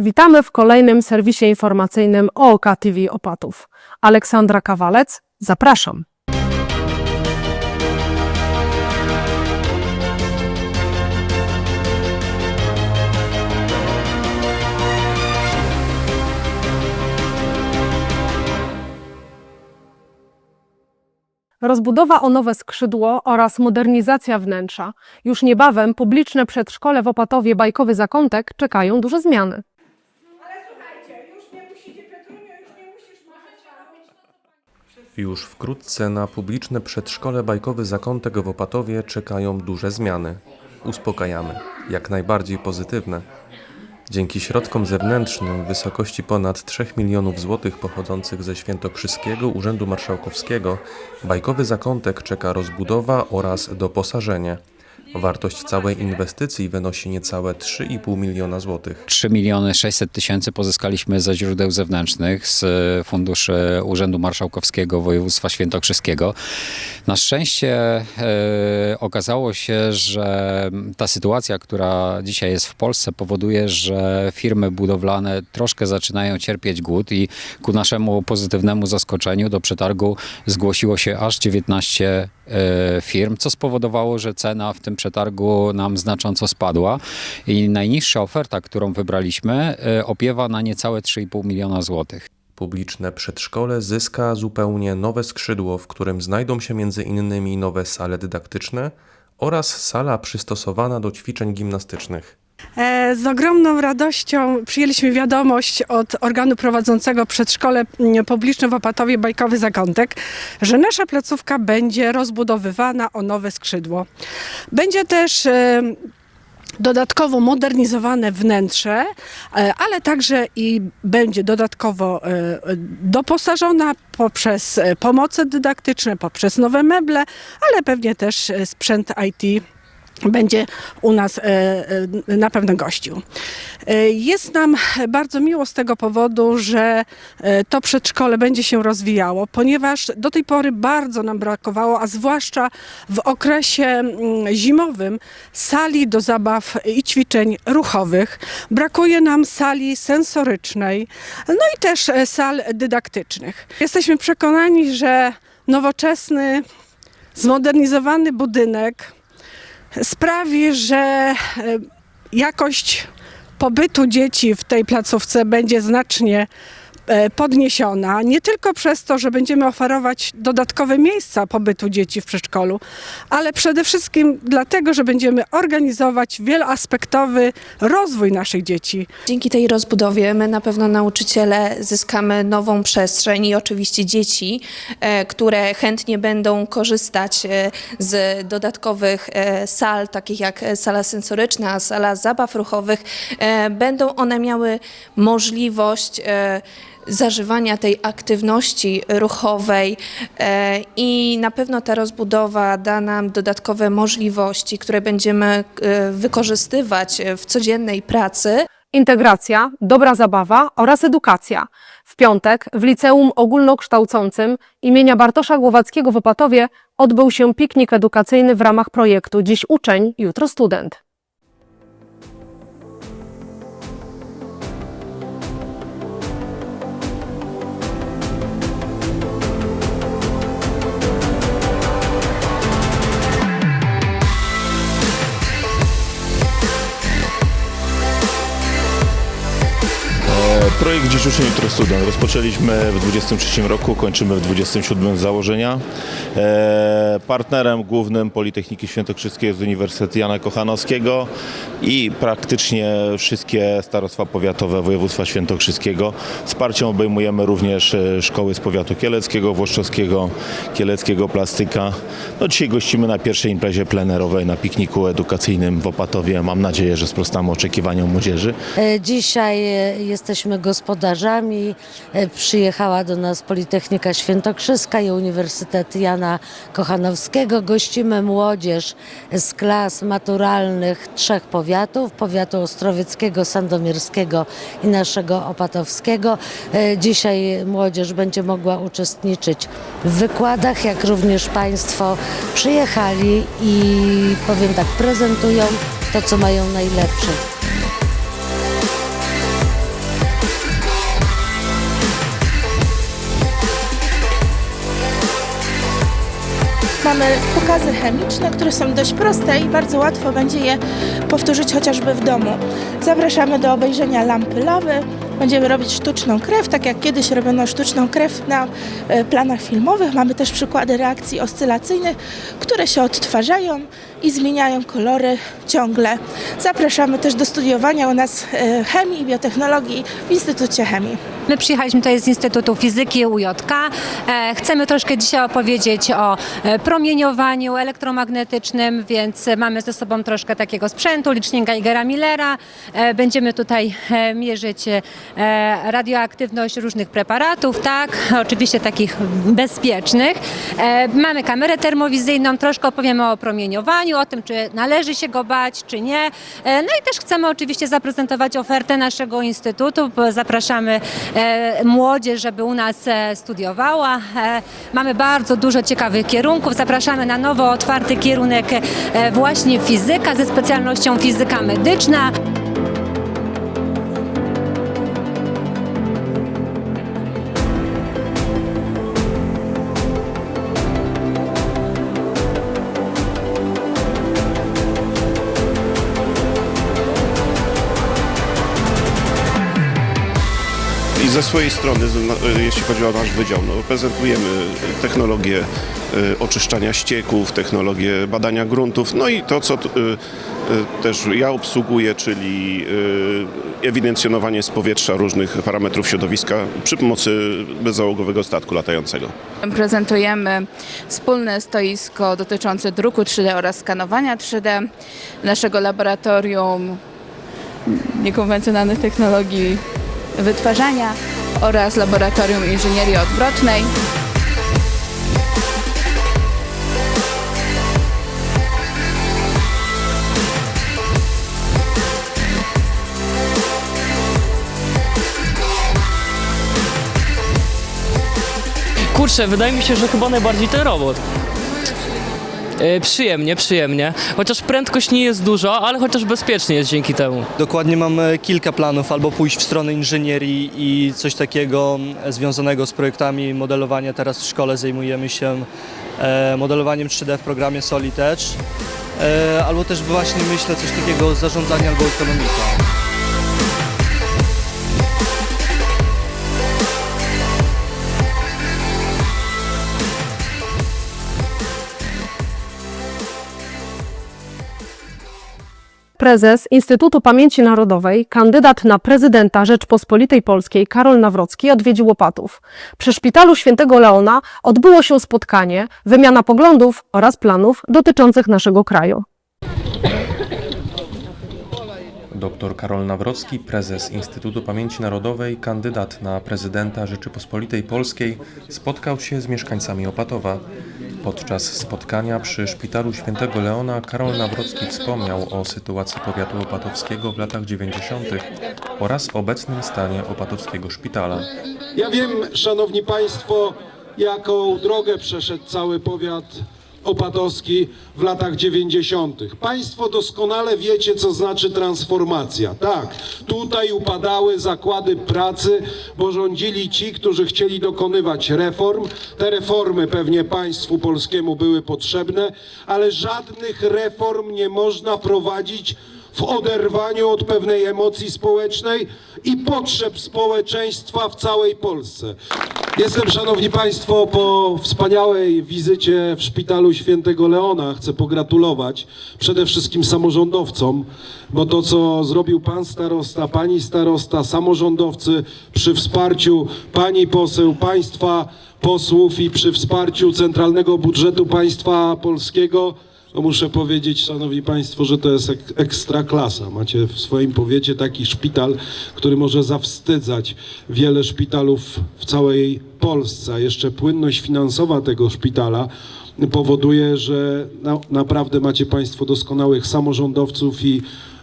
Witamy w kolejnym serwisie informacyjnym OOK TV Opatów. Aleksandra Kawalec, zapraszam. Rozbudowa o nowe skrzydło oraz modernizacja wnętrza. Już niebawem publiczne przedszkole w Opatowie Bajkowy Zakątek czekają duże zmiany. Już wkrótce na publiczne przedszkole Bajkowy Zakątek w Opatowie czekają duże zmiany. Uspokajamy, jak najbardziej pozytywne. Dzięki środkom zewnętrznym w wysokości ponad 3 milionów złotych pochodzących ze Świętokrzyskiego Urzędu Marszałkowskiego Bajkowy Zakątek czeka rozbudowa oraz doposażenie. Wartość całej inwestycji wynosi niecałe 3,5 miliona złotych. 3 miliony 600 tysięcy pozyskaliśmy ze źródeł zewnętrznych, z e, funduszy Urzędu Marszałkowskiego Województwa Świętokrzyskiego. Na szczęście e, okazało się, że ta sytuacja, która dzisiaj jest w Polsce, powoduje, że firmy budowlane troszkę zaczynają cierpieć głód i ku naszemu pozytywnemu zaskoczeniu do przetargu zgłosiło się aż 19 e, firm, co spowodowało, że cena w tym przetargu nam znacząco spadła i najniższa oferta, którą wybraliśmy, e, opiewa na niecałe 3,5 miliona złotych. Publiczne przedszkole zyska zupełnie nowe skrzydło, w którym znajdą się m.in. nowe sale dydaktyczne oraz sala przystosowana do ćwiczeń gimnastycznych. E, Z ogromną radością przyjęliśmy wiadomość od organu prowadzącego przedszkole mm, publiczne w Opatowie Bajkowy Zakątek, że nasza placówka będzie rozbudowywana o nowe skrzydło. Będzie też e, dodatkowo modernizowane wnętrze, e, ale także i będzie dodatkowo doposażona poprzez pomoce dydaktyczne, poprzez nowe meble, ale pewnie też sprzęt IT będzie u nas e, e, na pewno gościł. E, Jest nam bardzo miło z tego powodu, że to przedszkole będzie się rozwijało, ponieważ do tej pory bardzo nam brakowało, a zwłaszcza w okresie mm, zimowym, sali do zabaw i ćwiczeń ruchowych. Brakuje nam sali sensorycznej, no i też sal dydaktycznych. Jesteśmy przekonani, że nowoczesny, zmodernizowany budynek sprawi, że e, jakość pobytu dzieci w tej placówce będzie znacznie podniesiona. Nie tylko przez to, że będziemy oferować dodatkowe miejsca pobytu dzieci w przedszkolu, ale przede wszystkim dlatego, że będziemy organizować wieloaspektowy rozwój naszych dzieci. Dzięki tej rozbudowie my na pewno nauczyciele zyskamy nową przestrzeń i oczywiście dzieci, e, które chętnie będą korzystać e, z dodatkowych e, sal, takich jak e, sala sensoryczna, sala zabaw ruchowych, e, będą one miały możliwość e, zażywania tej aktywności ruchowej e, i na pewno ta rozbudowa da nam dodatkowe możliwości, które będziemy e, wykorzystywać w codziennej pracy. Integracja, dobra zabawa oraz edukacja. W piątek w Liceum Ogólnokształcącym imienia Bartosza Głowackiego w Opatowie odbył się piknik edukacyjny w ramach projektu Dziś uczeń, jutro student. Projekt Dziś Uczeń, Jutro Student. Rozpoczęliśmy w 23 roku, kończymy w 27 z założenia. E, partnerem głównym Politechniki Świętokrzyskiej jest Uniwersytet Jana Kochanowskiego i praktycznie wszystkie starostwa powiatowe województwa świętokrzyskiego. Wsparciem obejmujemy również e, szkoły z powiatu kieleckiego, włoszczowskiego, kieleckiego plastyka. No, dzisiaj gościmy na pierwszej imprezie plenerowej na pikniku edukacyjnym w Opatowie. Mam nadzieję, że sprostamy oczekiwaniom młodzieży. E, Dzisiaj jesteśmy gospodarzami. E, Przyjechała do nas Politechnika Świętokrzyska i Uniwersytet Jana Kochanowskiego. Gościmy młodzież z klas maturalnych trzech powiatów, powiatu ostrowieckiego, sandomierskiego i naszego opatowskiego. E, Dzisiaj młodzież będzie mogła uczestniczyć w wykładach, jak również Państwo przyjechali i powiem tak, prezentują to, co mają najlepsze. Mamy pokazy chemiczne, które są dość proste i bardzo łatwo będzie je powtórzyć chociażby w domu. Zapraszamy do obejrzenia lampy lawy. Będziemy robić sztuczną krew, tak jak kiedyś robiono sztuczną krew na e, planach filmowych. Mamy też przykłady reakcji oscylacyjnych, które się odtwarzają i zmieniają kolory ciągle. Zapraszamy też do studiowania u nas e, chemii i biotechnologii w Instytucie Chemii. My przyjechaliśmy tutaj z Instytutu Fizyki UJK. E, Chcemy troszkę dzisiaj opowiedzieć o promieniowaniu elektromagnetycznym, więc mamy ze sobą troszkę takiego sprzętu, licznika Geigera Millera. Będziemy tutaj mierzyć radioaktywność różnych preparatów, tak, oczywiście takich bezpiecznych. E, Mamy kamerę termowizyjną, troszkę opowiemy o promieniowaniu, o tym, czy należy się go bać, czy nie. E, No i też chcemy oczywiście zaprezentować ofertę naszego instytutu. Zapraszamy e, młodzież, żeby u nas e, studiowała. E, Mamy bardzo dużo ciekawych kierunków. Zapraszamy na nowo otwarty kierunek e, właśnie fizyka ze specjalnością fizyka medyczna. Ze swojej strony, no, jeśli chodzi o nasz wydział, no, prezentujemy technologię y, oczyszczania ścieków, technologię badania gruntów, no i to, co y, też ja obsługuję, czyli ewidencjonowanie z powietrza różnych parametrów środowiska przy pomocy bezzałogowego statku latającego. Prezentujemy wspólne stoisko dotyczące druku 3D oraz skanowania 3D naszego laboratorium niekonwencjonalnych technologii wytwarzania oraz laboratorium inżynierii odwrotnej. Kurczę, wydaje mi się, że chyba najbardziej ten robot. E, przyjemnie, przyjemnie. Chociaż prędkość nie jest duża, ale chociaż bezpiecznie jest dzięki temu. Dokładnie mam e, kilka planów, albo pójść w stronę inżynierii i coś takiego związanego z projektami modelowania. Teraz w szkole zajmujemy się e, modelowaniem 3D w programie Solid Edge, albo też właśnie myślę coś takiego zarządzania albo ekonomika. Prezes Instytutu Pamięci Narodowej, kandydat na prezydenta Rzeczpospolitej Polskiej Karol Nawrocki odwiedził Opatów. Przy szpitalu Świętego Leona odbyło się spotkanie, wymiana poglądów oraz planów dotyczących naszego kraju. Dr Karol Nawrocki, prezes Instytutu Pamięci Narodowej, kandydat na prezydenta Rzeczypospolitej Polskiej, spotkał się z mieszkańcami Opatowa. Podczas spotkania przy Szpitalu Świętego Leona Karol Nawrocki wspomniał o sytuacji powiatu opatowskiego w latach 90. oraz obecnym stanie opatowskiego szpitala. Ja wiem, szanowni państwo, jaką drogę przeszedł cały powiat opatowski w latach 90. Państwo doskonale wiecie, co znaczy transformacja. Tak, tutaj upadały zakłady pracy, bo rządzili ci, którzy chcieli dokonywać reform. Te reformy pewnie państwu polskiemu były potrzebne, ale żadnych reform nie można prowadzić w oderwaniu od pewnej emocji społecznej i potrzeb społeczeństwa w całej Polsce. Jestem, szanowni państwo, po wspaniałej wizycie w szpitalu Świętego Leona. Chcę pogratulować przede wszystkim samorządowcom, bo to, co zrobił pan starosta, pani starosta, samorządowcy przy wsparciu pani poseł, państwa posłów i przy wsparciu centralnego budżetu państwa polskiego, no muszę powiedzieć, szanowni państwo, że to jest ek ekstra klasa. Macie w swoim powiecie taki szpital, który może zawstydzać wiele szpitalów w całej Polsce. A jeszcze płynność finansowa tego szpitala powoduje, że na, naprawdę macie państwo doskonałych samorządowców i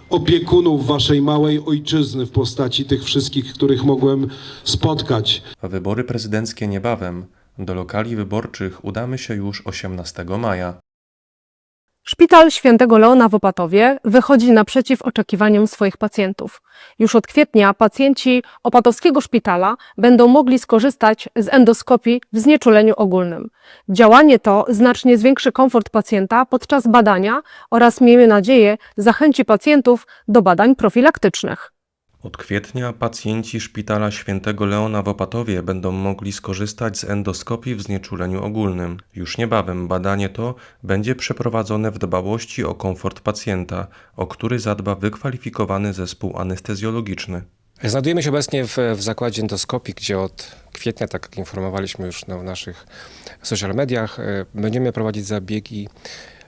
opiekunów waszej małej ojczyzny w postaci tych wszystkich, których mogłem spotkać. Wybory prezydenckie niebawem. Do lokali wyborczych udamy się już 18 maja. Szpital Świętego Leona w Opatowie wychodzi naprzeciw oczekiwaniom swoich pacjentów. Już od kwietnia pacjenci opatowskiego szpitala będą mogli skorzystać z endoskopii w znieczuleniu ogólnym. Działanie to znacznie zwiększy komfort pacjenta podczas badania oraz, miejmy nadzieję, zachęci pacjentów do badań profilaktycznych. Od kwietnia pacjenci szpitala Świętego Leona w Opatowie będą mogli skorzystać z endoskopii w znieczuleniu ogólnym. Już niebawem badanie to będzie przeprowadzone w dbałości o komfort pacjenta, o który zadba wykwalifikowany zespół anestezjologiczny. Znajdujemy się obecnie w, w zakładzie endoskopii, gdzie od kwietnia, tak jak informowaliśmy już na, w naszych social mediach, e, będziemy prowadzić zabiegi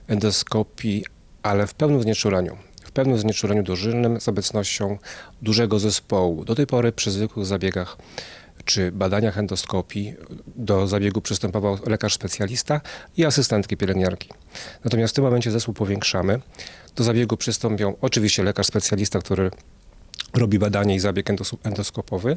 endoskopii, ale w pełnym znieczuleniu. W pełnym znieczuleniu dożylnym z obecnością dużego zespołu. Do tej pory przy zwykłych zabiegach czy badaniach endoskopii do zabiegu przystępował lekarz specjalista i asystentki pielęgniarki. Natomiast w tym momencie zespół powiększamy. Do zabiegu przystąpią oczywiście lekarz specjalista, który robi badanie i zabieg endos- endoskopowy.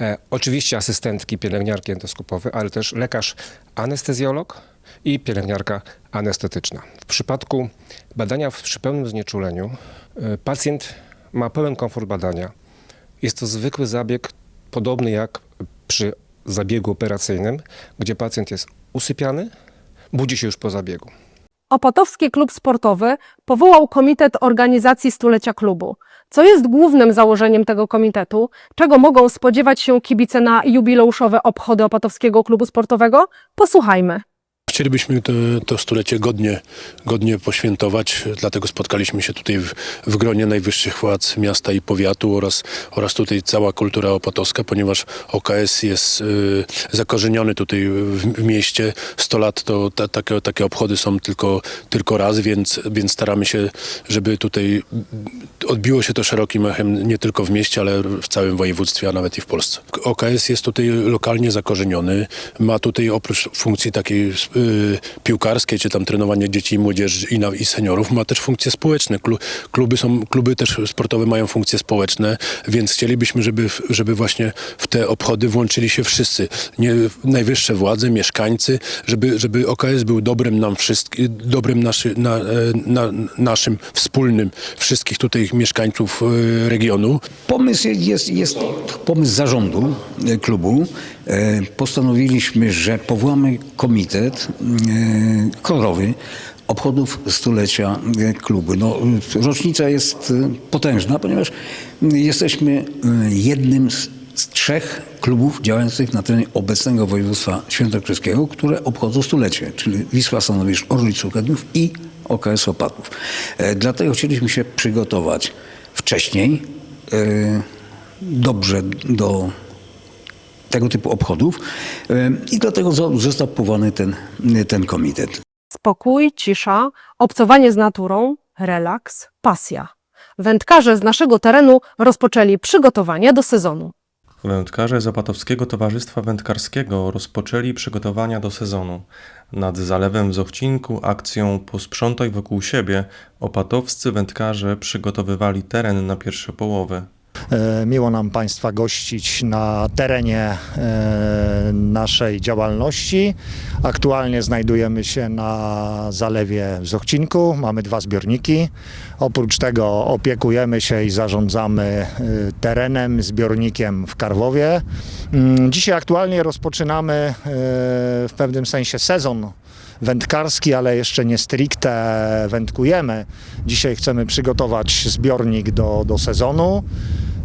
E, oczywiście asystentki, pielęgniarki endoskopowe, ale też lekarz anestezjolog i pielęgniarka anestetyczna. W przypadku badania przy pełnym znieczuleniu e, pacjent ma pełen komfort badania. Jest to zwykły zabieg, podobny jak przy zabiegu operacyjnym, gdzie pacjent jest usypiany, budzi się już po zabiegu. Opatowski Klub Sportowy powołał Komitet Organizacji Stulecia Klubu. Co jest głównym założeniem tego komitetu? Czego mogą spodziewać się kibice na jubileuszowe obchody Opatowskiego Klubu Sportowego? Posłuchajmy. Chcielibyśmy to, to stulecie godnie, godnie poświętować, dlatego spotkaliśmy się tutaj w, w gronie najwyższych władz miasta i powiatu oraz, oraz tutaj cała kultura opatowska, ponieważ OKS jest y, zakorzeniony tutaj w, w mieście. 100 lat to ta, takie, takie obchody są tylko, tylko raz, więc, więc staramy się, żeby tutaj odbiło się to szerokim echem nie tylko w mieście, ale w całym województwie, a nawet i w Polsce. OKS jest tutaj lokalnie zakorzeniony. Ma tutaj oprócz funkcji takiej y, piłkarskiej, czy tam trenowania dzieci i młodzieży i, na, i seniorów, ma też funkcje społeczne. Klu, kluby, są, kluby też sportowe mają funkcje społeczne, więc chcielibyśmy, żeby, żeby właśnie w te obchody włączyli się wszyscy. Nie, najwyższe władze, mieszkańcy, żeby, żeby OKS był dobrem nam wszystkim, dobrem naszy, na, e, na, naszym wspólnym, wszystkich tutaj mieszkańców e, regionu. Pomysł jest, jest pomysł zarządu e, klubu. E, Postanowiliśmy, że powołamy komitet e, kolorowy obchodów stulecia e, klubu. No, rocznica jest potężna, ponieważ jesteśmy jednym z, z trzech klubów działających na terenie obecnego województwa świętokrzyskiego, które obchodzą stulecie, czyli Wisła Stanowisz, Orlic Kadniów i OKS Opatów. Dlatego chcieliśmy się przygotować wcześniej, dobrze do tego typu obchodów i dlatego zo- został powołany ten, ten komitet. Spokój, cisza, obcowanie z naturą, relaks, pasja. Wędkarze z naszego terenu rozpoczęli przygotowania do sezonu. Wędkarze z Opatowskiego Towarzystwa Wędkarskiego rozpoczęli przygotowania do sezonu. Nad zalewem w Zochcinku akcją Posprzątaj wokół siebie opatowscy wędkarze przygotowywali teren na pierwsze połowy. E, Miło nam Państwa gościć na terenie e, naszej działalności. Aktualnie znajdujemy się na zalewie w Zochcinku. Mamy dwa zbiorniki. Oprócz tego opiekujemy się i zarządzamy e, terenem, zbiornikiem w Karwowie. Mm, Dzisiaj aktualnie rozpoczynamy w pewnym sensie sezon wędkarski, ale jeszcze nie stricte wędkujemy. Dzisiaj chcemy przygotować zbiornik do, do sezonu.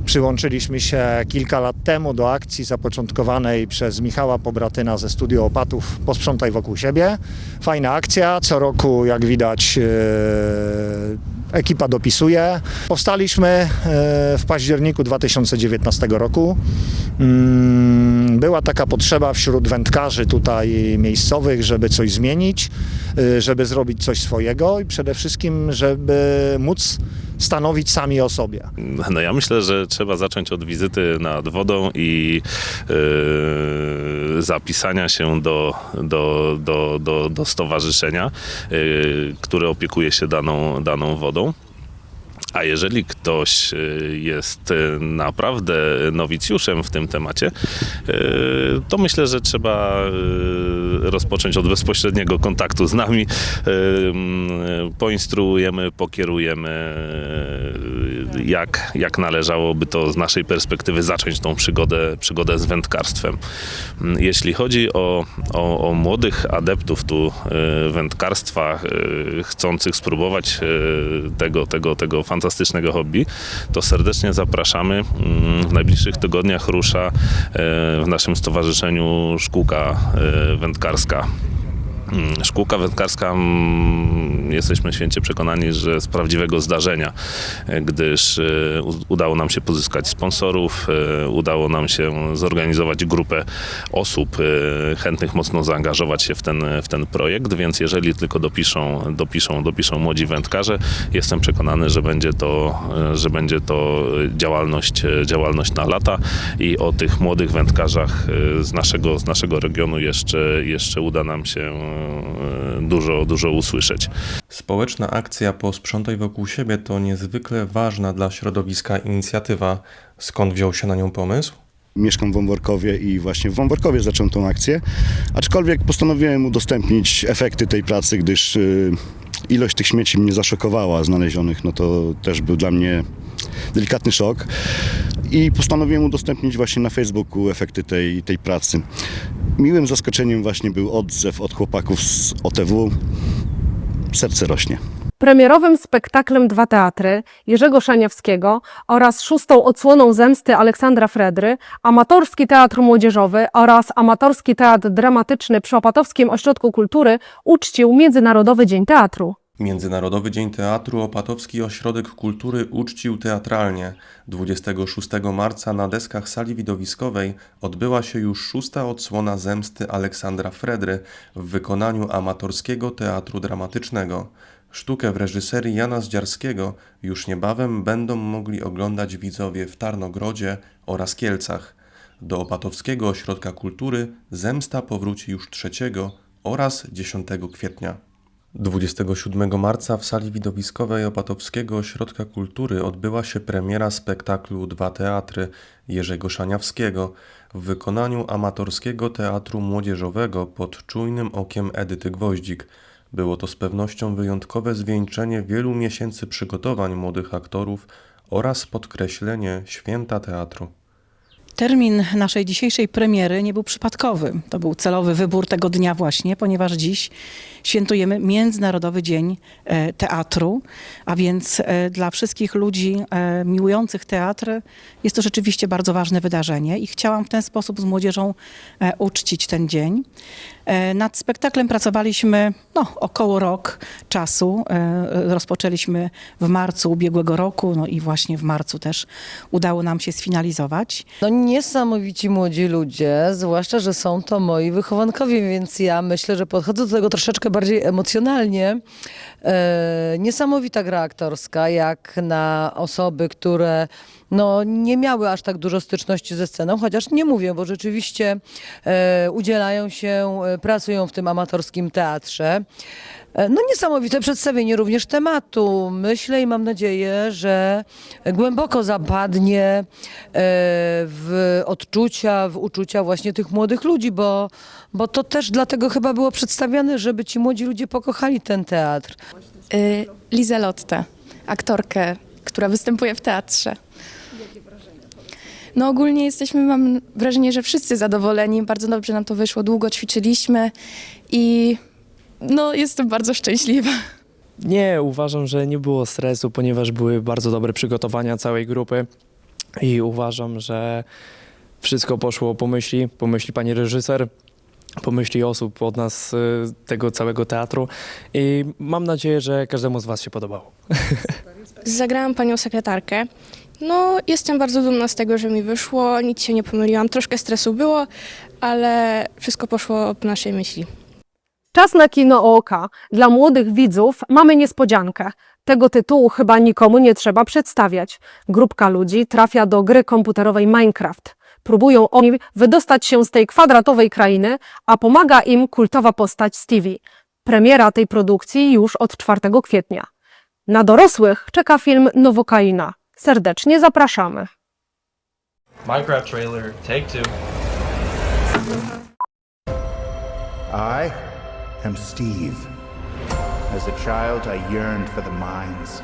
Przyłączyliśmy się kilka lat temu do akcji zapoczątkowanej przez Michała Pobratyna ze Studio Opatów Posprzątaj wokół siebie. Fajna akcja, co roku jak widać e, ekipa dopisuje. Powstaliśmy e, w październiku 2019 roku. Mm, Była taka potrzeba wśród wędkarzy tutaj miejscowych, żeby coś zmienić, y, żeby zrobić coś swojego i przede wszystkim, żeby móc stanowić sami o sobie. No ja myślę, że trzeba zacząć od wizyty nad wodą i yy, zapisania się do, do, do, do, do stowarzyszenia, yy, które opiekuje się daną, daną wodą. A jeżeli ktoś y, jest y, naprawdę nowicjuszem w tym temacie, y, to myślę, że trzeba rozpocząć od bezpośredniego kontaktu z nami. Poinstruujemy, pokierujemy, jak, jak należałoby to z naszej perspektywy zacząć tą przygodę, przygodę z wędkarstwem. Jeśli chodzi o, o, o młodych adeptów tu wędkarstwa, chcących spróbować tego, tego, tego fantastycznego hobby, to serdecznie zapraszamy. Mm, W najbliższych tygodniach rusza y, w naszym stowarzyszeniu szkółka y, wędkarska. Mm, Szkółka wędkarska, mm, jesteśmy święcie przekonani, że z prawdziwego zdarzenia, e, gdyż e, udało nam się pozyskać sponsorów, e, udało nam się zorganizować grupę osób chętnych mocno zaangażować się w ten, w ten projekt, więc jeżeli tylko dopiszą, dopiszą, dopiszą młodzi wędkarze, jestem przekonany, że będzie to, że będzie to działalność, działalność na lata i o tych młodych wędkarzach z naszego, z naszego regionu jeszcze, jeszcze uda nam się dużo, dużo usłyszeć. Społeczna akcja Posprzątaj wokół siebie to niezwykle ważna dla środowiska inicjatywa. Skąd wziął się na nią pomysł? Mieszkam w Wąworkowie i właśnie w Wąworkowie zacząłem tą akcję, aczkolwiek postanowiłem udostępnić efekty tej pracy, gdyż y, ilość tych śmieci mnie zaszokowała znalezionych, no to też był dla mnie delikatny szok i postanowiłem udostępnić właśnie na Facebooku efekty tej, tej pracy. Miłym zaskoczeniem właśnie był odzew od chłopaków z OTW. Serce rośnie. Premierowym spektaklem Dwa Teatry Jerzego Szaniawskiego oraz szóstą odsłoną Zemsty Aleksandra Fredry, Amatorski Teatr Młodzieżowy oraz Amatorski Teatr Dramatyczny przy Opatowskim Ośrodku Kultury uczcił Międzynarodowy Dzień Teatru. Międzynarodowy Dzień Teatru Opatowski Ośrodek Kultury uczcił teatralnie. 26 marca na deskach sali widowiskowej odbyła się już szósta odsłona Zemsty Aleksandra Fredry w wykonaniu Amatorskiego Teatru Dramatycznego. Sztukę w reżyserii Jana Zdziarskiego już niebawem będą mogli oglądać widzowie w Tarnogrodzie oraz Kielcach. Do Opatowskiego Ośrodka Kultury Zemsta powróci już 3 oraz 10 kwietnia. 27 marca w sali widowiskowej Opatowskiego Ośrodka Kultury odbyła się premiera spektaklu Dwa Teatry Jerzego Szaniawskiego w wykonaniu Amatorskiego Teatru Młodzieżowego pod czujnym okiem Edyty Gwoździk. Było to z pewnością wyjątkowe zwieńczenie wielu miesięcy przygotowań młodych aktorów oraz podkreślenie święta teatru. Termin naszej dzisiejszej premiery nie był przypadkowy. To był celowy wybór tego dnia właśnie, ponieważ dziś świętujemy Międzynarodowy Dzień e, Teatru, a więc e, dla wszystkich ludzi e, miłujących teatr jest to rzeczywiście bardzo ważne wydarzenie i chciałam w ten sposób z młodzieżą uczcić ten dzień. Nad spektaklem pracowaliśmy no, około rok czasu. Rozpoczęliśmy w marcu ubiegłego roku, no i właśnie w marcu też udało nam się sfinalizować. No niesamowici młodzi ludzie, zwłaszcza, że są to moi wychowankowie, więc ja myślę, że podchodzę do tego troszeczkę bardziej emocjonalnie. E, niesamowita gra aktorska, jak na osoby, które no, nie miały aż tak dużo styczności ze sceną, chociaż nie mówię, bo rzeczywiście e, udzielają się, e, pracują w tym amatorskim teatrze. E, No niesamowite przedstawienie również tematu. Myślę i mam nadzieję, że głęboko zapadnie e, w odczucia, w uczucia właśnie tych młodych ludzi, bo, bo to też dlatego chyba było przedstawiane, żeby ci młodzi ludzie pokochali ten teatr. Lizę Lottę, aktorkę, która występuje w teatrze. No ogólnie jesteśmy, mam wrażenie, że wszyscy zadowoleni. Bardzo dobrze nam to wyszło, długo ćwiczyliśmy i no jestem bardzo szczęśliwa. Nie, uważam, że nie było stresu, ponieważ były bardzo dobre przygotowania całej grupy i uważam, że wszystko poszło po myśli, po myśli pani reżyser, po myśli osób od nas, y, tego całego teatru i mam nadzieję, że każdemu z was się podobało. Zagrałam panią sekretarkę. No, jestem bardzo dumna z tego, że mi wyszło, nic się nie pomyliłam. Troszkę stresu było, ale wszystko poszło po naszej myśli. Czas na kino OOK. Dla młodych widzów mamy niespodziankę. Tego tytułu chyba nikomu nie trzeba przedstawiać. Grupka ludzi trafia do gry komputerowej Minecraft. Próbują oni wydostać się z tej kwadratowej krainy, a pomaga im kultowa postać Stevie. Premiera tej produkcji już od 4 kwietnia. Na dorosłych czeka film Nowokaina. Serdecznie zapraszamy. Minecraft trailer, take two. I am Steve. As a child, I yearned for the mines,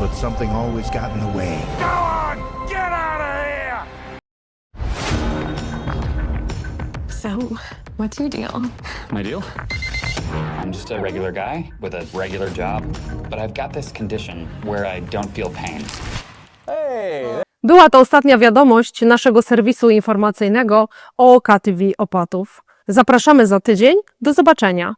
but something always got in the way. Go on! Get out of here! So, what's your deal? My deal? I'm just a regular guy with a regular job, but I've got this condition where I don't feel pain. Była to ostatnia wiadomość naszego serwisu informacyjnego OOK TV Opatów. Zapraszamy za tydzień. Do zobaczenia.